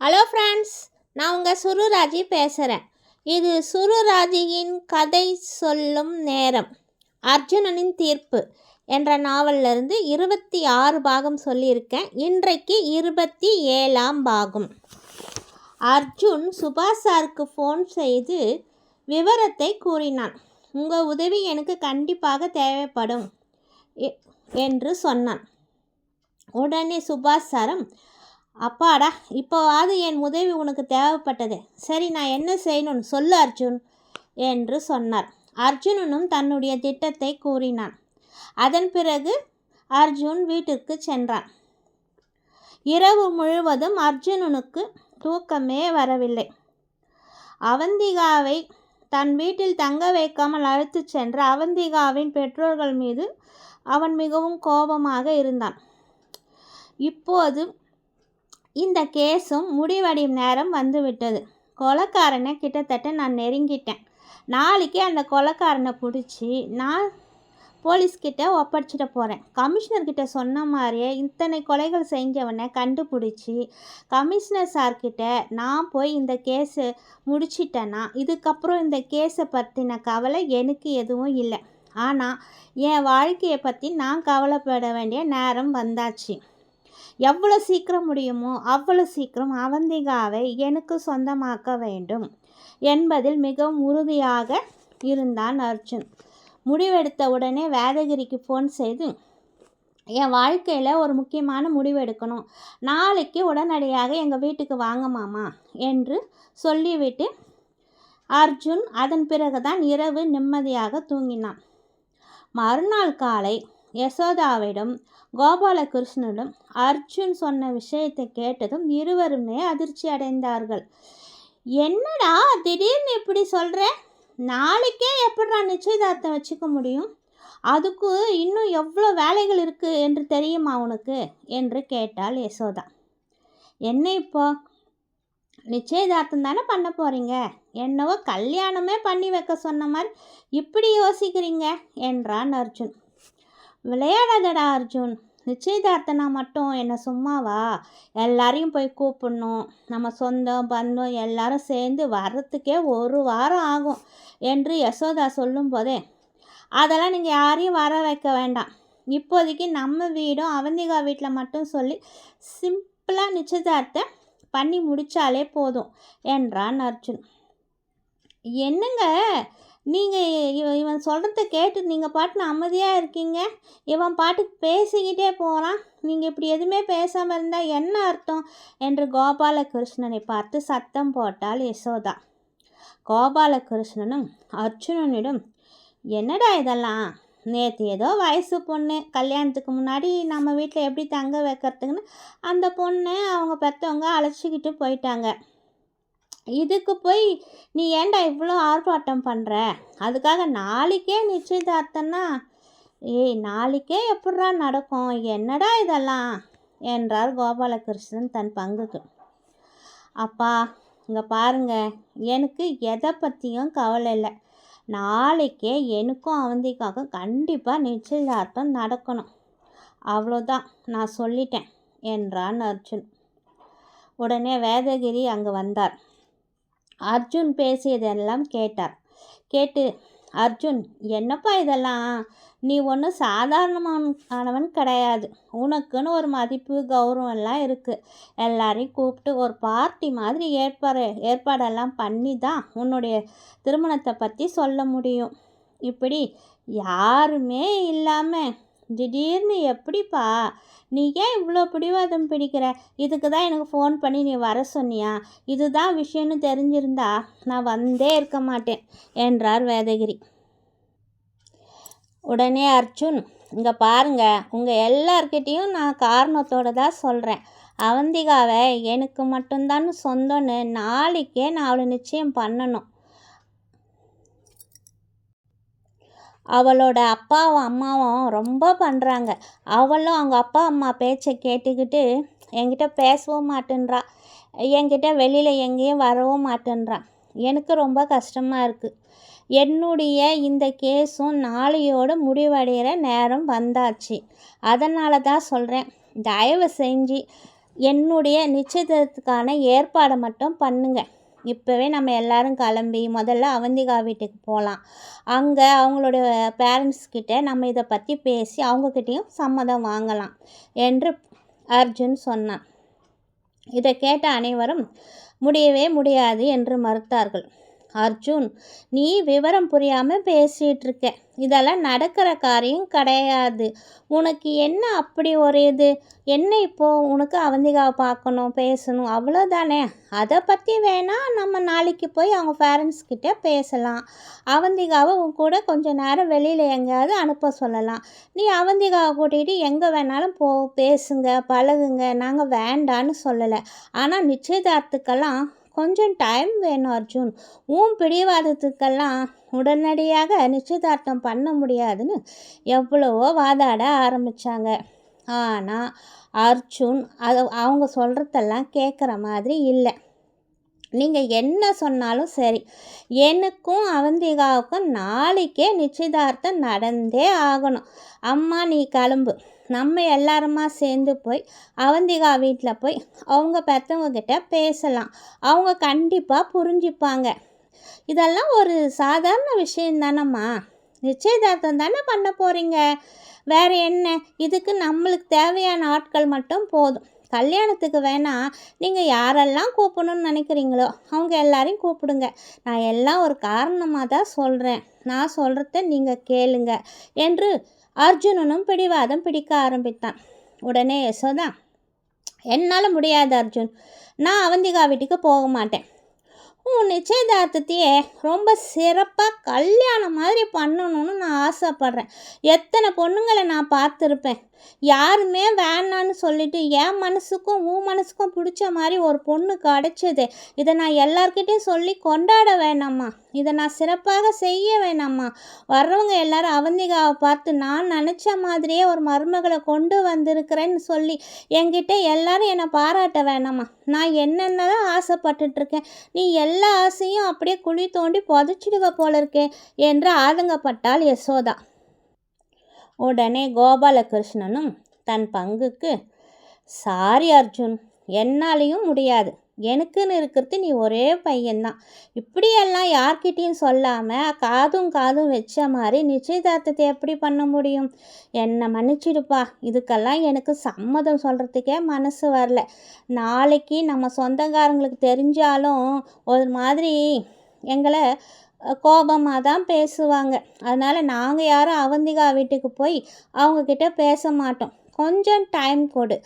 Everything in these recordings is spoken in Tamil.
ஹலோ ஃப்ரெண்ட்ஸ் நான் உங்கள் சுருராஜி பேசுகிறேன் இது சுருராஜியின் கதை சொல்லும் நேரம். அர்ஜுனனின் தீர்ப்பு என்ற நாவலிருந்து இருபத்தி ஆறு பாகம் சொல்லியிருக்கேன். இன்றைக்கு இருபத்தி ஏழாம் பாகம். அர்ஜுன் சுபாஷ் சாருக்கு ஃபோன் செய்து விவரத்தை கூறினான். உங்கள் உதவி எனக்கு கண்டிப்பாக தேவைப்படும் எ- என்று சொன்னான். உடனே சுபாஷ் சாரம் அப்பாடா இப்போவாது என் உதவி உனக்கு தேவைப்பட்டது. சரி நான் என்ன செய்யணும்னு சொல்லு அர்ஜுன் என்று சொன்னார். அர்ஜுனனும் தன்னுடைய திட்டத்தை கூறினான். அதன் பிறகு அர்ஜுன் வீட்டிற்கு சென்றான். இரவு முழுவதும் அர்ஜுனனுக்கு தூக்கமே வரவில்லை. அவந்திகாவை தன் வீட்டில் தங்க வைக்காமல் அழைத்துச் சென்ற அவந்திகாவின் பெற்றோர்கள் மீது அவன் மிகவும் கோபமாக இருந்தான். இப்போது இந்த கேஸும் முடிவடையும் நேரம் வந்துவிட்டது. கொலைக்காரனை கிட்டத்தட்ட நான் நெருங்கிட்டேன். நாளைக்கே அந்த கொலைக்காரனை பிடிச்சி நான் போலீஸ்கிட்ட ஒப்படைச்சிட போகிறேன் கமிஷனர்கிட்ட சொன்ன மாதிரியே இத்தனை கொலைகள் செஞ்சவனை கண்டுபிடிச்சி கமிஷனர் சார்கிட்ட நான் போய் இந்த கேஸை முடிச்சிட்டேன்னா இதுக்கப்புறம் இந்த கேஸை பற்றின கவலை எனக்கு எதுவும் இல்லை. ஆனால் என் வாழ்க்கையை பற்றி நான் கவலைப்பட வேண்டிய நேரம் வந்தாச்சு. எவ்வளோ சீக்கிரம் முடியுமோ அவ்வளோ சீக்கிரம் அவந்திகாவை எனக்கு சொந்தமாக்க வேண்டும் என்பதில் மிகவும் உறுதியாக இருந்தான் அர்ஜுன். முடிவெடுத்த உடனே வேதகிரிக்கு ஃபோன் செய்து என் வாழ்க்கையில் ஒரு முக்கியமான முடிவு எடுக்கணும். நாளைக்கு உடனடியாக எங்கள் வீட்டுக்கு வாங்க மாமா என்று சொல்லிவிட்டு அர்ஜுன் அதன் பிறகுதான் இரவு நிம்மதியாக தூங்கினான். மறுநாள் காலை யசோதாவிடம் கோபாலகிருஷ்ணனும் அர்ஜுன் சொன்ன விஷயத்தை கேட்டதும் இருவருமே அதிர்ச்சி அடைந்தார்கள். என்னடா திடீர்னு இப்படி சொல்கிற நாளைக்கே எப்படிடா நிச்சயதார்த்தம் வச்சுக்க முடியும்? அதுக்கு இன்னும் எவ்வளோ வேலைகள் இருக்குது என்று தெரியுமா உனக்கு? என்று கேட்டாள் யசோதா. என்ன இப்போ? நிச்சயதார்த்தம் தானே பண்ண போகிறீங்க என்னவோ கல்யாணமே பண்ணி வைக்க சொன்ன மாதிரி இப்படி யோசிக்கிறீங்க? என்றான் அர்ஜுன். விளையாடாதடா அர்ஜுன். நிச்சயதார்த்தனா மட்டும் என்ன சும்மாவா? எல்லாரையும் போய் கூப்பிடணும். நம்ம சொந்தம் பந்தம் எல்லாரும் சேர்ந்து வர்றதுக்கே ஒரு வாரம் ஆகும் என்று யசோதா சொல்லும்போதே அதெல்லாம் நீங்கள் யாரையும் வர வைக்க வேண்டாம். இப்போதைக்கு நம்ம வீடும் அவந்திகா வீட்டில் மட்டும் சொல்லி சிம்பிளாக நிச்சயதார்த்தம் பண்ணி முடித்தாலே போதும் என்றான் அர்ஜுன். என்னங்க? நீங்கள் இவன் இவன் சொல்கிறத கேட்டு நீங்கள் பாட்டுன்னு அமைதியாக இருக்கீங்க. இவன் பாட்டுக்கு பேசிக்கிட்டே போகிறான் நீங்கள் இப்படி எதுவுமே பேசாமல் இருந்தால் என்ன அர்த்தம்? என்று கோபாலகிருஷ்ணனை பார்த்து சத்தம் போட்டாள் யசோதா. கோபாலகிருஷ்ணனும் அர்ஜுனனிடம் என்னடா இதெல்லாம்? நேற்று ஏதோ வயசு பொண்ணு. கல்யாணத்துக்கு முன்னாடி நம்ம வீட்டில் எப்படி தங்க வைக்கிறதுக்குன்னு அந்த பொண்ணை அவங்க பெற்றவங்க அழைச்சிக்கிட்டு போயிட்டாங்க. இதுக்கு போய் நீ ஏன்டா இவ்வளோ ஆர்ப்பாட்டம் பண்ணுற அதுக்காக நாளைக்கே நிச்சயதார்த்தம்னா ஏய் நாளைக்கே எப்படிடா நடக்கும்? என்னடா இதெல்லாம்? என்றார் கோபாலகிருஷ்ணன் தன் பங்குக்கு. அப்பா இங்கே பாருங்க. எனக்கு எதை பற்றியும் கவலை இல்லை. நாளைக்கே எனக்கும் அவந்திக்காக கண்டிப்பாக நிச்சயதார்த்தம் நடக்கணும். அவ்வளோதான் நான் சொல்லிட்டேன் என்றான் அர்ஜுன். உடனே வேதகிரி அங்கே வந்தார். அர்ஜுன் பேசியதெல்லாம் கேட்டார். கேட்டு அர்ஜுன் என்னப்பா இதெல்லாம்? நீ ஒன்றும் சாதாரணமானவன் கிடையாது. உனக்குன்னு ஒரு மதிப்பு கௌரவம் எல்லாம் இருக்குது எல்லாரையும் கூப்பிட்டு ஒரு பார்ட்டி மாதிரி ஏற்பாடு ஏற்பாடெல்லாம் பண்ணி தான் உன்னுடைய திருமணத்தை பற்றி சொல்ல முடியும். இப்படி யாருமே இல்லாமல் திடீர்னு எப்படிப்பா? நீ ஏன் இவ்வளோ பிடிவாதம் பிடிக்கிற? இதுக்கு தான் எனக்கு ஃபோன் பண்ணி நீ வர சொன்னியா? இதுதான் விஷயம்னு தெரிஞ்சிருந்தா நான் வந்தே இருக்க மாட்டேன் என்றார் வேதகிரி. உடனே அர்ஜுன் இங்கே பாருங்க உங்கள் எல்லார்கிட்டேயும் நான் காரணத்தோடு தான் சொல்கிறேன் அவந்திகாவை எனக்கு மட்டும்தான் சொந்தம்னு நாளைக்கே நான் அவளை நிச்சயம் பண்ணணும். அவளோட அப்பாவும் அம்மாவும் ரொம்ப பண்ணுறாங்க அவளும் அவங்க அப்பா அம்மா பேச்சை கேட்டுக்கிட்டு என்கிட்ட பேசவும் மாட்டேன்றா. என்கிட்ட வெளியில் எங்கேயும் வரவும் மாட்டேன்றான் எனக்கு ரொம்ப கஷ்டமாக இருக்குது என்னுடைய இந்த கேஸும் நாளையோடு முடிவடைகிற நேரம் வந்தாச்சு. அதனால தான் சொல்கிறேன் தயவு செஞ்சு என்னுடைய நிச்சயத்துக்கான ஏற்பாடை மட்டும் பண்ணுங்கள் இப்போவே நம்ம எல்லாரும் கிளம்பி முதல்ல அவந்திகா வீட்டுக்கு போகலாம் அங்கே அவங்களோட பேரண்ட்ஸ்கிட்ட நம்ம இதை பற்றி பேசி அவங்கக்கிட்டேயும் சம்மதம் வாங்கலாம் என்று அர்ஜுன் சொன்னான். இதை கேட்ட அனைவரும் முடியவே முடியாது என்று மறுத்தார்கள். அர்ஜுன் நீ விவரம் புரியாமல் பேசிகிட்டு இருக்க இதெல்லாம் நடக்கிற காரியம் கிடையாது. உனக்கு என்ன அப்படி ஒரு இது? என்ன இப்போது உனக்கு அவந்திகாவை பார்க்கணும் பேசணும்? அவ்வளோதானே அதை பற்றி வேணால் நம்ம நாளைக்கு போய் அவங்க பேரண்ட்ஸ்கிட்ட பேசலாம். அவந்திகாவை உன் கூட கொஞ்சம் நேரம் வெளியில் எங்கேயாவது அனுப்ப சொல்லலாம். நீ அவந்திகாவை கூட்டிகிட்டு எங்கே வேணாலும் போ பேசுங்க பழகுங்க. நாங்கள் வேண்டான்னு சொல்லலை. ஆனால் நிச்சயதார்த்துக்கெல்லாம் கொஞ்சம் டைம் வேணும் அர்ஜுன். உன் பிடிவாதத்துக்கெல்லாம் உடனடியாக நிச்சயதார்த்தம் பண்ண முடியாதுன்னு எவ்வளவோ வாதாட ஆரம்பித்தாங்க ஆனால் அர்ஜுன் அதை அவங்க சொல்கிறதெல்லாம் கேட்குற மாதிரி இல்லை. நீங்கள் என்ன சொன்னாலும் சரி. எனக்கும் அவந்திகாவுக்கும் நாளைக்கே நிச்சயதார்த்தம் நடந்தே ஆகணும். அம்மா நீ கிளம்பு. நம்ம எல்லாருமா சேர்ந்து போய் அவந்திகா வீட்டில் போய் அவங்க பெற்றவங்க கிட்ட பேசலாம். அவங்க கண்டிப்பாக புரிஞ்சுப்பாங்க. இதெல்லாம் ஒரு சாதாரண விஷயம் தானம்மா. நிச்சயதார்த்தம் தானே பண்ண போகிறீங்க வேறு என்ன? இதுக்கு நம்மளுக்கு தேவையான ஆட்கள் மட்டும் போதும். கல்யாணத்துக்கு வேணால் நீங்கள் யாரெல்லாம் கூப்பிடணும்னு நினைக்கிறீங்களோ அவங்க எல்லாரையும் கூப்பிடுங்க. நான் எல்லாம் ஒரு காரணமாக தான் சொல்கிறேன் நான் சொல்கிறத நீங்கள் கேளுங்க. என்று அர்ஜுனனும் பிடிவாதம் பிடிக்க ஆரம்பித்தான். உடனே யசோதா என்னால் முடியாது அர்ஜுன். நான் அவந்திகா வீட்டுக்கு போக மாட்டேன். உன் நிச்சயதார்த்தத்தையே ரொம்ப சிறப்பாக கல்யாணம் மாதிரி பண்ணணும்னு நான் ஆசைப்பட்றேன். எத்தனை பொண்ணுங்களை நான் பார்த்துருப்பேன். யாருமே வேணான்னு சொல்லிட்டு என் மனசுக்கும் உன் மனசுக்கும் பிடிச்ச மாதிரி ஒரு பொண்ணு கிடச்சிது. இதை நான் எல்லார்கிட்டையும் சொல்லி கொண்டாட வேணாம்மா இதை நான் சிறப்பாக செய்ய வேணாம்மா. வர்றவங்க எல்லாரும் அவந்திகாவை பார்த்து நான் நினச்ச மாதிரியே ஒரு மருமகளை கொண்டு வந்திருக்கிறேன்னு சொல்லி என்கிட்ட எல்லாரும் என்னை பாராட்ட வேணாம்மா. நான் என்னென்ன தான் ஆசைப்பட்டுட்ருக்கேன் நீ எல்லா ஆசையும் அப்படியே குழி தோண்டி புதைச்சிடுவ போல இருக்கே என்று ஆதங்கப்பட்டாள் யசோதா. உடனே கோபாலகிருஷ்ணனும் தன் பங்குக்கு சாரி அர்ஜுன் என்னாலையும் முடியாது. எனக்குன்னு இருக்கிறது நீ ஒரே பையன்தான். இப்படியெல்லாம் யார்கிட்டையும் சொல்லாமல் காதும் காதும் வச்ச மாதிரி நிச்சயதார்த்தத்தை எப்படி பண்ண முடியும்? என்னை மன்னிச்சிடுப்பா. இதுக்கெல்லாம் எனக்கு சம்மதம் சொல்கிறதுக்கே மனசு வரல. நாளைக்கு நம்ம சொந்தக்காரங்களுக்கு தெரிஞ்சாலும் ஒரு மாதிரி எங்களை கோபமாக தான் பேசுவாங்க. அதனால் நாங்கள் யாரும் அவந்திகா வீட்டுக்கு போய் அவங்கக்கிட்ட பேச மாட்டோம். கொஞ்சம் டைம் கொடு.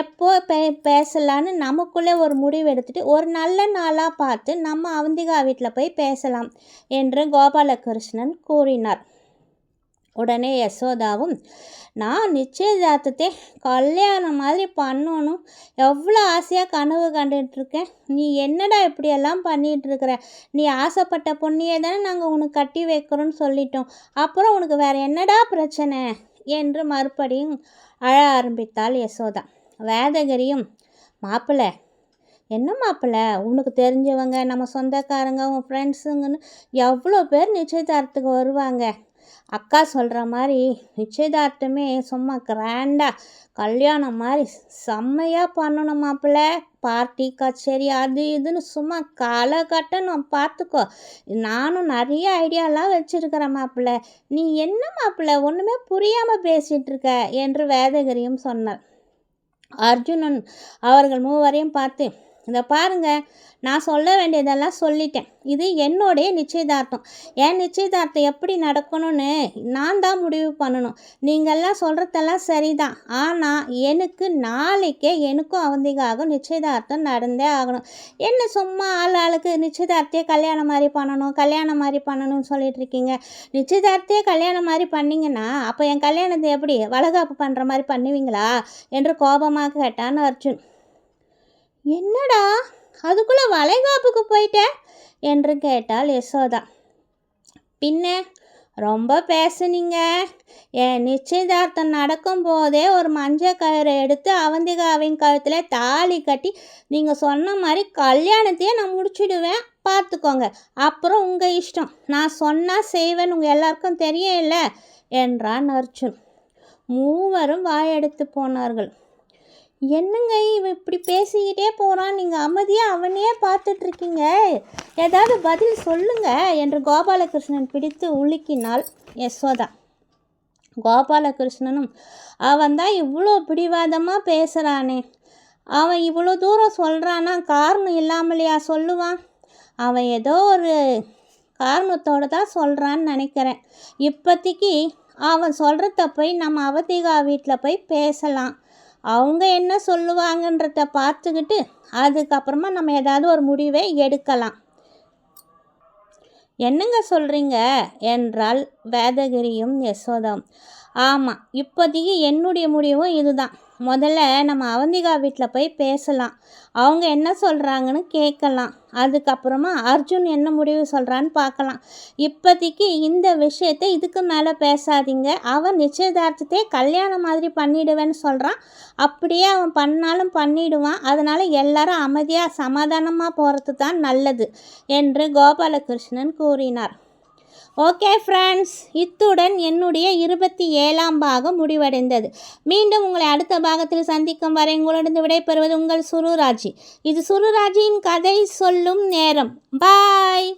எப்போ பே பேசலான்னு நமக்குள்ளே ஒரு முடிவு எடுத்துகிட்டு ஒரு நல்ல நாளாக பார்த்து நம்ம அவந்திகா வீட்டில் போய் பேசலாம் என்று கோபாலகிருஷ்ணன் கூறினார். உடனே யசோதாவும் நான் நிச்சயதார்த்தத்தை கல்யாணம் மாதிரி பண்ணணும். எவ்வளோ ஆசையாக கனவு கண்டுட்ருக்கேன் நீ என்னடா இப்படியெல்லாம் பண்ணிகிட்ருக்குற நீ ஆசைப்பட்ட பொண்ணியே தானே நாங்கள் உனக்கு கட்டி வைக்கிறோன்னு சொல்லிட்டோம். அப்புறம் உனக்கு வேறு என்னடா பிரச்சனை? என்று மறுபடியும் அழ ஆரம்பித்தாள் யசோதா. வேதகிரியும் மாப்பிள்ளை என்ன மாப்பிள்ளை? உனக்கு தெரிஞ்சவங்க நம்ம சொந்தக்காரங்க உன் ஃப்ரெண்ட்ஸுங்கன்னு எவ்வளோ பேர் நிச்சயதார்த்தத்துக்கு வருவாங்க? அக்கா சொல்கிற மாதிரி நிச்சயதார்த்தமே சும்மா கிராண்டாக கல்யாணம் மாதிரி செம்மையாக பண்ணணும் மாப்பிள்ள. பார்ட்டி கச்சேரி அது இதுன்னு சும்மா களை கட்டணும் பார்த்துக்கோ. நானும் நிறைய ஐடியாலாம் வச்சுருக்கிறேன் மாப்பிள்ள. நீ என்ன மாப்பிள்ள? ஒன்றுமே புரியாமல் பேசிகிட்ருக்க என்று வேதகிரியும் சொன்னார் அர்ஜுனன் அவர்கள் மூவரையும் பார்த்து இதை பாருங்கள் நான் சொல்ல வேண்டியதெல்லாம் சொல்லிட்டேன். இது என்னுடைய நிச்சயதார்த்தம். என் நிச்சயதார்த்தம் எப்படி நடக்கணும்னு நான் தான் முடிவு பண்ணணும். நீங்கள்லாம் சொல்கிறதெல்லாம் சரிதான். ஆனால் எனக்கு நாளைக்கே எனக்கும் அவந்திக்காக நிச்சயதார்த்தம் நடந்தே ஆகணும். என்ன சும்மா ஆள் ஆளுக்கு நிச்சயதார்த்தையே கல்யாணம் மாதிரி பண்ணணும் கல்யாணம் மாதிரி பண்ணணும்னு சொல்லிட்டு இருக்கீங்க. நிச்சயதார்த்தையே கல்யாணம் மாதிரி பண்ணிங்கன்னா அப்போ என் கல்யாணத்தை எப்படி வளகாப்பு பண்ணுற மாதிரி பண்ணுவீங்களா? என்று கோபமாக கேட்டான் அர்ஜுன். என்னடா? அதுக்குள்ளே வளைகாப்புக்கு போயிட்ட? என்று கேட்டாள் யசோதா. பின்ன ரொம்ப பேசுனீங்க. என் நிச்சயதார்த்தம் நடக்கும் போதே ஒரு மஞ்சள் கயிறை எடுத்து அவந்திகாவின் கழுத்தில் தாலி கட்டி நீங்கள் சொன்ன மாதிரி கல்யாணத்தையே நான் முடிச்சுடுவேன். பார்த்துக்கோங்க. அப்புறம் உங்கள் இஷ்டம். நான் சொன்னால் செய்வேன். உங்கள் எல்லாருக்கும் தெரியும் இல்லை என்றான் அர்ஜுன். மூவரும் வாயெடுத்து போனார்கள். என்னங்க இவன் இப்படி பேசிக்கிட்டே போகிறான் நீங்கள் அமைதியாக அவனையே பார்த்துட்ருக்கீங்க. ஏதாவது பதில் சொல்லுங்க என்று கோபாலகிருஷ்ணன் பிடித்து உலுக்கினாள் யசோதா. கோபாலகிருஷ்ணனும் அவன் தான் இவ்வளோ பிடிவாதமாக பேசுகிறானே அவன் இவ்வளோ தூரம் சொல்கிறானா காரணம் இல்லாமலையா சொல்லுவான்? அவன் ஏதோ ஒரு காரணத்தோடு தான் சொல்கிறான்னு நினைக்கிறேன். இப்போதைக்கு அவன் சொல்கிறத போய் நம்ம அவதிகா வீட்டில் போய் பேசலாம். அவங்க என்ன சொல்லுவாங்கன்றத பார்த்துக்கிட்டு அதுக்கப்புறமா நம்ம ஏதாவது ஒரு முடிவை எடுக்கலாம். என்னங்க சொல்கிறீங்க என்றால் வேதகிரியும் யசோதாவும். ஆமாம் இப்போதைக்கு என்னுடைய முடிவும் இதுதான். முதல்ல நம்ம அவந்திகா வீட்டில் போய் பேசலாம். அவங்க என்ன சொல்கிறாங்கன்னு கேட்கலாம். அதுக்கப்புறமா அர்ஜுன் என்ன முடிவு சொல்கிறான்னு பார்க்கலாம். இப்போதைக்கு இந்த விஷயத்தை இதுக்கு மேலே பேசாதீங்க. அவன் நிச்சயதார்த்தத்தை கல்யாணம் மாதிரி பண்ணிடுவேன்னு சொல்கிறான் அப்படியே அவன் பண்ணாலும் பண்ணிடுவான். அதனால் எல்லாரும் அமைதியாக சமாதானமாக போகிறது தான் நல்லது என்று கோபாலகிருஷ்ணன் கூறினார். ஓகே ஃப்ரெண்ட்ஸ் இத்துடன் என்னுடைய இருபத்தி ஏழாம் பாகம் முடிவடைந்தது. மீண்டும் உங்களை அடுத்த பாகத்தில் சந்திக்கும் வரை உங்களிடம் விடைபெறுவது உங்கள் சுருராஜி. இது சுருராஜியின் கதை சொல்லும் நேரம். பாய்